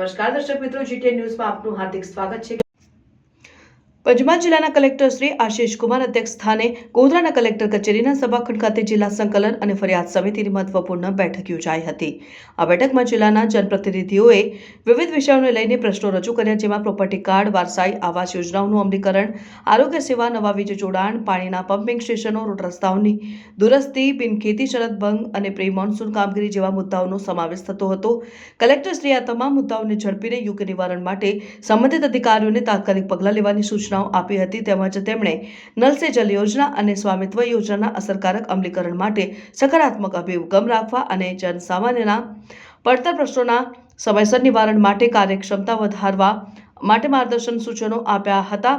નમસ્કાર. દર્શક મિત્રો જીટીએ ન્યૂઝમાં આપનું હાર્દિક સ્વાગત છે. પંચમહાલ જિલ્લાના કલેક્ટર શ્રી આશીષ કુમાર અધ્યક્ષ સ્થાને ગોધરાના કલેક્ટર કચેરીના સભાખંડ ખાતે જિલ્લા સંકલન અને ફરિયાદ સમિતિની મહત્વપૂર્ણ બેઠક યોજાઈ હતી. આ બેઠકમાં જિલ્લાના જનપ્રતિનિધિઓએ વિવિધ વિષયોને લઈને પ્રશ્નો રજૂ કર્યા, જેમાં પ્રોપર્ટી કાર્ડ, વારસાઈ, આવાસ યોજનાઓનું અમલીકરણ, આરોગ્ય સેવા, નવા વીજ જોડાણ, પાણીના પમ્પિંગ સ્ટેશનો, રોડ રસ્તાઓની દુરસ્તી બિનખેતી શરત ભંગ અને પ્રી મોન્સૂન કામગીરી જેવા મુદ્દાઓનો સમાવેશ થતો હતો. કલેક્ટરશ્રીએ આ તમામ મુદ્દાઓને ઝડપીને યોગ્ય નિવારણ માટે સંબંધિત અધિકારીઓને તાત્કાલિક પગલાં લેવાની સૂચનાઓ આપી હતી તેમજ તેમણે નલ સે જલ યોજના અને સ્વામિત્વ યોજનાના અસરકારક અમલીકરણ માટે સકારાત્મક અભિગમ રાખવા અને જનસામાન્યના પડતર પ્રશ્નોના સમયસર નિવારણ માટે કાર્યક્ષમતા વધારવા માટે માર્ગદર્શન સૂચનો આપ્યા હતા.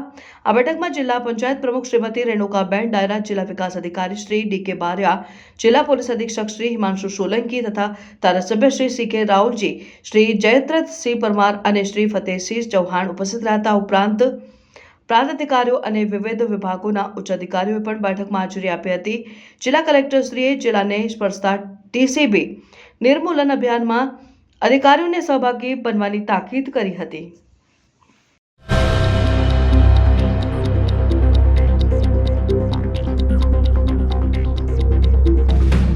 આ બેઠકમાં જિલ્લા પંચાયત પ્રમુખ શ્રીમતી રેણુકાબેન ડાયરા, જિલ્લા વિકાસ અધિકારી શ્રી ડી કે બારિયા, જિલ્લા પોલીસ અધિક્ષક શ્રી હિમાંશુ સોલંકી તથા ધારાસભ્ય શ્રી સી કે રાહુલજી શ્રી જયદ્રથસિંહ પરમાર અને શ્રી ફતેહસિંહ ચૌહાણ ઉપસ્થિત રહ્યા હતા ઉપરાંત પ્રાંત અને વિવિધ વિભાગોના ઉચ્ચ અધિકારીઓએ પણ બેઠકમાં હાજરી આપી હતી. જિલ્લા કલેક્ટરશ્રીએ જિલ્લાને સ્પર્શતા ટીસીબી નિર્મૂલન અભિયાનમાં અધિકારીઓને સહભાગી બનવાની તાકીદ કરી હતી.